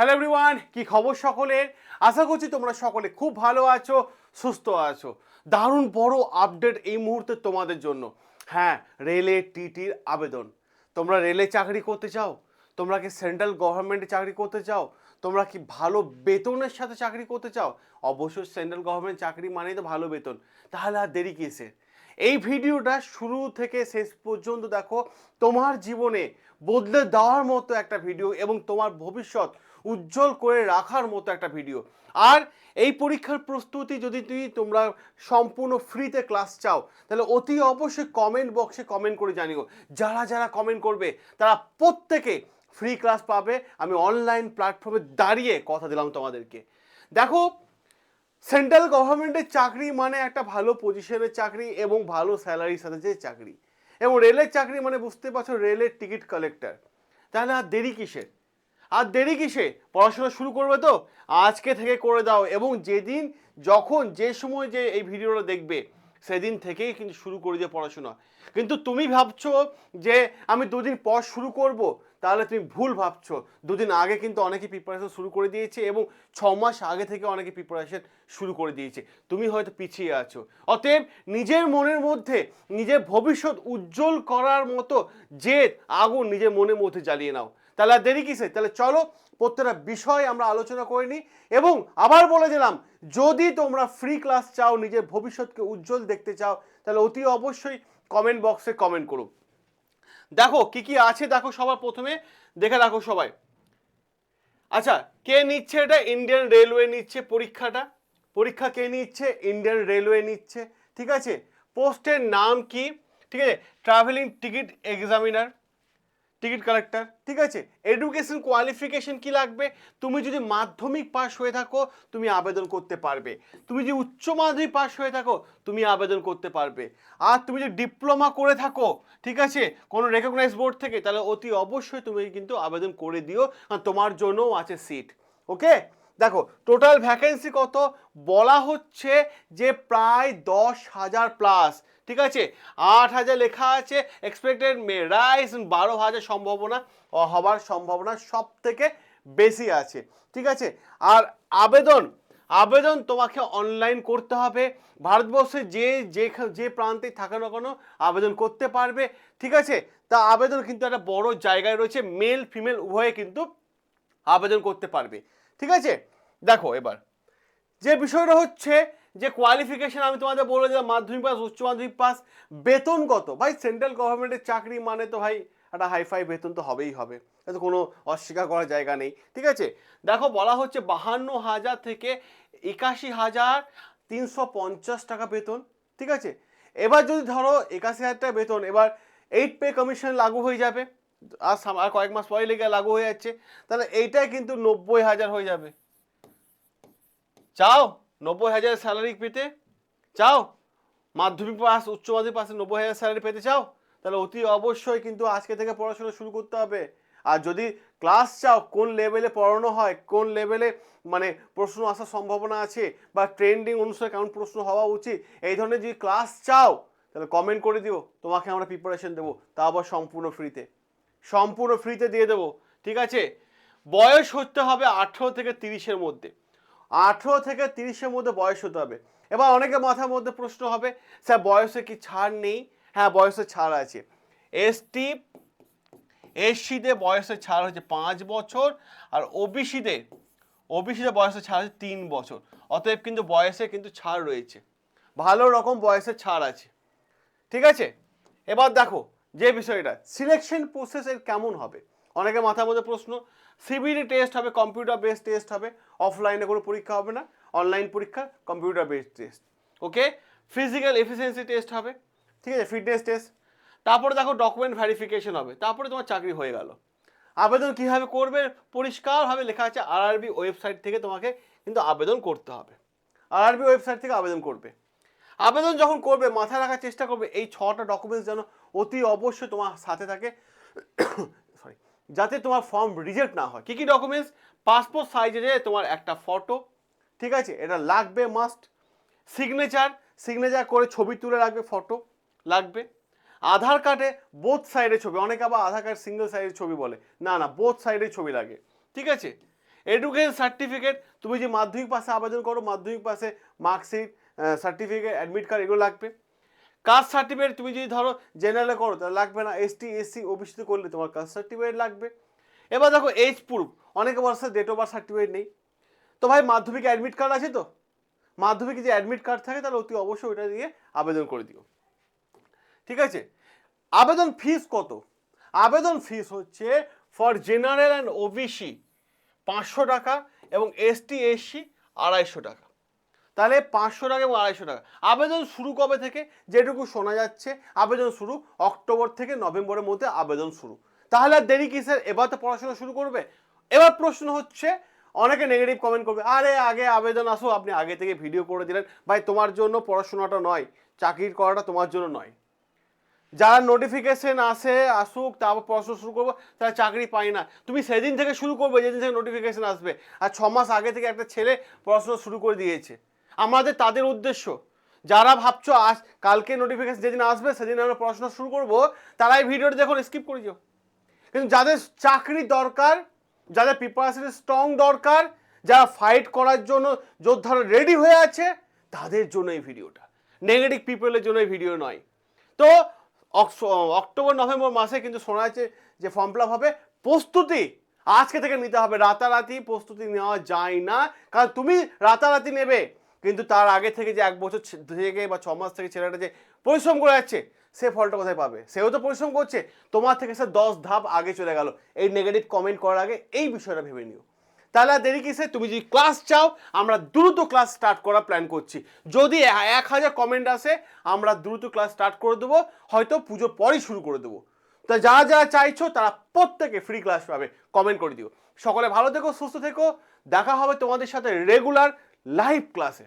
Hello everyone কি খবর সকলের? আশা করছি তোমরা সকলে খুব ভালো আছো, সুস্থ আছো। দারুণ বড় আপডেট এই মুহূর্তে তোমাদের জন্য। হ্যাঁ রেলে টিটির আবেদন। তোমরা রেলে চাকরি করতে চাও? তোমরা কি সেন্ট্রাল গভর্নমেন্টে চাকরি করতে চাও? তোমরা কি ভালো বেতনের সাথে চাকরি করতে চাও? অবশ্যই সেন্ট্রাল গভর্নমেন্ট চাকরি মানেই তো ভালো বেতন। তাহলে আর দেরি কিসের এই ভিডিওটা শুরু থেকে শেষ পর্যন্ত দেখো, তোমার জীবনে বদলে দেওয়ার মতো একটা ভিডিও এবং তোমার ভবিষ্যৎ উজ্জ্বল করে রাখার মতো একটা ভিডিও আর এই পরীক্ষার প্রস্তুতি যদি তুমি তোমরা সম্পূর্ণ ফ্রিতে ক্লাস চাও, তাহলে অতি অবশ্যই কমেন্ট বক্সে কমেন্ট করে জানিও। যারা যারা কমেন্ট করবে, তারা প্রত্যেকে ফ্রি ক্লাস পাবে। আমি অনলাইন প্ল্যাটফর্মে দাঁড়িয়ে কথা দিলাম তোমাদেরকে। দেখো সেন্ট্রাল গভর্নমেন্টের চাকরি মানে একটা ভালো পজিশনের চাকরি এবং ভালো স্যালারির সাথে যে চাকরি। এবং রেলের চাকরি মানে বুঝতে পারছ রেলের টিকিট কালেক্টর তাহলে আর দেরি কিসের? আর দেরি কিসে? পড়াশোনা শুরু করবে তো? আজকে থেকে করে দাও। এবং যেদিন, যখন যে সময় যে এই ভিডিওটা দেখবে, সেদিন থেকেই কিন্তু শুরু করে দিয়ে পড়াশোনা। কিন্তু তুমি ভাবছ যে আমি দুদিন পর শুরু করব? তাহলে তুমি ভুল ভাবছ। দুদিন আগে কিন্তু অনেকে প্রিপারেশন শুরু করে দিয়েছে এবং ছ মাস আগে থেকে অনেকে প্রিপারেশন শুরু করে দিয়েছে। তুমি হয়তো পিছিয়ে আছো। অতএব নিজের মনের মধ্যে, নিজের ভবিষ্যৎ উজ্জ্বল করার মতো জেদ, আগুন নিজের মনের মধ্যে জ্বালিয়ে নাও। তাহলে আর দেরি কিসে তাহলে চলো প্রত্যেকটা বিষয় আমরা আলোচনা করে নিই। এবং আবার বলে দিলাম, যদি তোমরা ফ্রি ক্লাস চাও, নিজের ভবিষ্যৎকে উজ্জ্বল দেখতে চাও, তাহলে অতি অবশ্যই কমেন্ট বক্সে কমেন্ট করো। দেখো, কি কি আছে দেখো সবার প্রথমে। দেখে রাখো সবাই। আচ্ছা কে নিচ্ছে এটা? ইন্ডিয়ান রেলওয়ে নিচ্ছে পরীক্ষাটা। পরীক্ষা কে নিচ্ছে? ইন্ডিয়ান রেলওয়ে নিচ্ছে। ঠিক আছে? পোস্টের নাম কি? ঠিক আছে? Travelling ticket examiner ticket collector, ঠিক আছে? এডুকেশন কোয়ালিফিকেশন কি লাগবে? তুমি যদি মাধ্যমিক পাশ হয়ে থাকো, তুমি আবেদন করতে পারবে। তুমি যদি উচ্চ মাধ্যমিক পাশ হয়ে থাকো, তুমি আবেদন করতে পারবে। আর তুমি যদি ডিপ্লোমা করে থাকো, ঠিক আছে? কোনো রেকগনাইজ বোর্ড থেকে, তাহলে অতি অবশ্যই তুমি কিন্তু আবেদন করে দিও, কারণ তোমার জন্যও আছে সিট ওকে দেখো টোটাল ভ্যাকেন্সি কত? বলা হচ্ছে যে প্রায় দশ হাজার প্লাস ঠিক আছে? আট হাজার লেখা আছে এক্সপেক্টেড রাইস বারো হাজার সম্ভাবনা হবার সম্ভাবনা সব থেকে বেশি আছে, ঠিক আছে? আর আবেদন আবেদন তোমাকে অনলাইন করতে হবে, ভারতবর্ষে যে যে যে প্রান্তে থাকা না কেন আবেদন করতে পারবে, ঠিক আছে? তা আবেদন কিন্তু একটা বড় জায়গায় রয়েছে মেল ফিমেল উভয়ে কিন্তু আবেদন করতে পারবে, ঠিক আছে? দেখো এবার, যে বিষয়টা হচ্ছে যে কোয়ালিফিকেশন আমি তোমাদের বলে দিলাম, মাধ্যমিক পাস উচ্চ মাধ্যমিক পাস বেতন কত? ভাই সেন্ট্রাল গভর্নমেন্টের চাকরি মানে তো ভাই, একটা হাইফাই বেতন তো হবেই হবে। এতে কোনো অস্বীকার করার জায়গা নেই, ঠিক আছে? দেখো, বলা হচ্ছে বাহান্ন হাজার থেকে একাশি হাজার তিনশো পঞ্চাশ টাকা বেতন, ঠিক আছে? এবার যদি ধরো একাশি হাজার টাকা বেতন, এবার এইট পে কমিশন লাগু হয়ে যাবে, আর আর কয়েক মাস পরে লেগে লাগু হয়ে যাচ্ছে, তাহলে এইটাই কিন্তু নব্বই হাজার হয়ে যাবে। চাও নব্বই হাজার স্যালারি পেতে চাও? মাধ্যমিক পাস, উচ্চ মাধ্যমিক পাশে নব্বই হাজার স্যালারি পেতে চাও? তাহলে অতি অবশ্যই কিন্তু আজকে থেকে পড়াশোনা শুরু করতে হবে। আর যদি ক্লাস চাও, কোন লেভেলে পড়ানো হয়, কোন লেভেলে মানে প্রশ্ন আসার সম্ভাবনা আছে বা ট্রেন্ডিং অনুসারে কেমন প্রশ্ন হওয়া উচিত, এই ধরনের যদি ক্লাস চাও, তাহলে কমেন্ট করে দিও। তোমাকে আমরা প্রিপারেশন দেবো। তা আবার সম্পূর্ণ ফ্রিতে সম্পূর্ণ ফ্রিতে দিয়ে দেবো। ঠিক আছে? বয়স হতে হবে আঠেরো থেকে তিরিশের মধ্যে। আঠেরো থেকে তিরিশের মধ্যে বয়স হতে হবে। এবার অনেকে মাথার মধ্যে প্রশ্ন হবে, স্যার, বয়সে কি ছাড় নেই? হ্যাঁ বয়সে ছাড় আছে। এসটি এসসিতে বয়সে ছাড় হচ্ছে পাঁচ বছর আর ওবিসিতে ওবিসিতে বয়সে ছাড় হচ্ছে তিন বছর। অতএব কিন্তু বয়সে কিন্তু ছাড় রয়েছে। ভালো রকম বয়সে ছাড় আছে। ঠিক আছে? এবার দেখো যে বিষয়টা সিলেকশন প্রসেসের কেমন হবে? অনেকে মাথার মধ্যে প্রশ্ন সিবিডি টেস্ট হবে কম্পিউটার বেসড টেস্ট হবে অফলাইনে কোনো পরীক্ষা হবে না অনলাইন পরীক্ষা computer based test okay physical efficiency test হবে, ঠিক আছে ফিটনেস টেস্ট তারপরে দেখো ডকুমেন্ট ভেরিফিকেশন হবে, তারপরে তোমার চাকরি হয়ে গেল। আবেদন কীভাবে করবে? পরিষ্কারভাবে লেখা আছে আরআরবি ওয়েবসাইট থেকে তোমাকে কিন্তু আবেদন করতে হবে। আরআরবি ওয়েবসাইট থেকে আবেদন করবে। আবেদন যখন করবে, মাথায় রাখার চেষ্টা করবে, এই ছটা ডকুমেন্টস যেন অতি অবশ্যই তোমার সাথে থাকে। যাতে তোমার ফর্ম রিজেক্ট না হয়। কী কী ডকুমেন্টস পাসপোর্ট সাইজে তোমার একটা ফটো ঠিক আছে? এটা লাগবে মাস্ট সিগনেচার সিগনেচার করে ছবি তুলে রাখবে ফটো লাগবে। আধার কার্ডে বোথ সাইডে ছবি, অনেকে আবার আধার কার্ড সিঙ্গেল সাইডের ছবি বলে। না না বোথ সাইডে ছবি লাগে, ঠিক আছে? এডুকেশন সার্টিফিকেট তুমি যে মাধ্যমিক পাশে আবেদন করো, মাধ্যমিক পাশে মার্কশিট সার্টিফিকেট অ্যাডমিট কার্ড এগুলো লাগবে। কাস্ট সার্টিফিকেট তুমি যদি ধরো জেনারেলে করো, তাহলে লাগবে না এসটি এসসি ওবিসিতে করলে তোমার কাস্ট সার্টিফিকেট লাগবে। এবার দেখো এজ প্রুফ অনেকে বলছে ডেট অফ বার্থ সার্টিফিকেট নেই। তো ভাই, মাধ্যমিক অ্যাডমিট কার্ড আছে তো? মাধ্যমিকে যে অ্যাডমিট কার্ড থাকে, তাহলে অতি অবশ্যই ওটা দিয়ে আবেদন করে দিও। ঠিক আছে? আবেদন ফিস কত? আবেদন ফিস হচ্ছে ফর জেনারেল অ্যান্ড ওবিসি পাঁচশো টাকা এবং এসটি এসসি আড়াইশো টাকা। তাহলে পাঁচশো টাকা এবং আড়াইশো টাকা। আবেদন শুরু কবে থেকে? যেটুকু শোনা যাচ্ছে, আবেদন শুরু অক্টোবর থেকে নভেম্বরের মধ্যে আবেদন শুরু। তাহলে আর দেরি কিসের? এবার তো পড়াশোনা শুরু করবে। এবার প্রশ্ন হচ্ছে, অনেকে নেগেটিভ কমেন্ট করবে, আরে, আগে আবেদন আসো, আপনি আগে থেকে ভিডিও করে দিলেন। ভাই, তোমার জন্য পড়াশোনাটা নয় চাকরি করাটা তোমার জন্য নয়। যারা নোটিফিকেশন আসে, আসুক, তারপর পড়াশোনা শুরু করব, তারা চাকরি পায় না। তুমি সেদিন থেকে শুরু করবে, যেদিন থেকে নোটিফিকেশন আসবে। আর ছ মাস আগে থেকে একটা ছেলে পড়াশোনা শুরু করে দিয়েছে। আমাদের, তাদের উদ্দেশ্য। যারা ভাবছ, আজ কালকে নোটিফিকেশন যেদিন আসবে, সেদিন আমরা পড়াশোনা শুরু করব তারা এই ভিডিওটা দেখুন স্কিপ করে যাও। কিন্তু যাদের চাকরি দরকার, যাদের প্রিপারেশন স্ট্রং দরকার, যারা ফাইট করার জন্য যোদ্ধারা রেডি হয়ে আছে, তাদের জন্য এই ভিডিওটা। নেগেটিভ পিপলের জন্য এই ভিডিও নয়। তো অক্টোবর, নভেম্বর মাসে কিন্তু শোনা যাচ্ছে যে ফর্ম ফিল হবে। প্রস্তুতি আজকে থেকে নিতে হবে। রাতারাতি প্রস্তুতি নেওয়া যায় না। কারণ তুমি রাতারাতি নেবে। কিন্তু তার আগে থেকে যে এক বছর থেকে বা ছ মাস থেকে ছেলেটা যে পরিশ্রম করে যাচ্ছে, সে ফলটা কোথায় পাবে? সেও তো পরিশ্রম করছে, তোমার থেকে সে দশ ধাপ আগে চলে গেল। এই নেগেটিভ কমেন্ট করার আগে এই বিষয়টা ভেবে নিও। তাহলে দেরি কিসে তুমি যদি ক্লাস চাও, আমরা দ্রুত ক্লাস স্টার্ট করার প্ল্যান করছি। যদি এক হাজার কমেন্ট আসে, আমরা দ্রুত ক্লাস স্টার্ট করে দেবো, হয়তো পুজো পরেই শুরু করে দেবো। তা যারা যারা চাইছো, তারা প্রত্যেকে ফ্রি ক্লাস পাবে। কমেন্ট করে দিও। সকলে ভালো থেকো, সুস্থ থেকো। দেখা হবে তোমাদের সাথে রেগুলার লাইভ ক্লাসে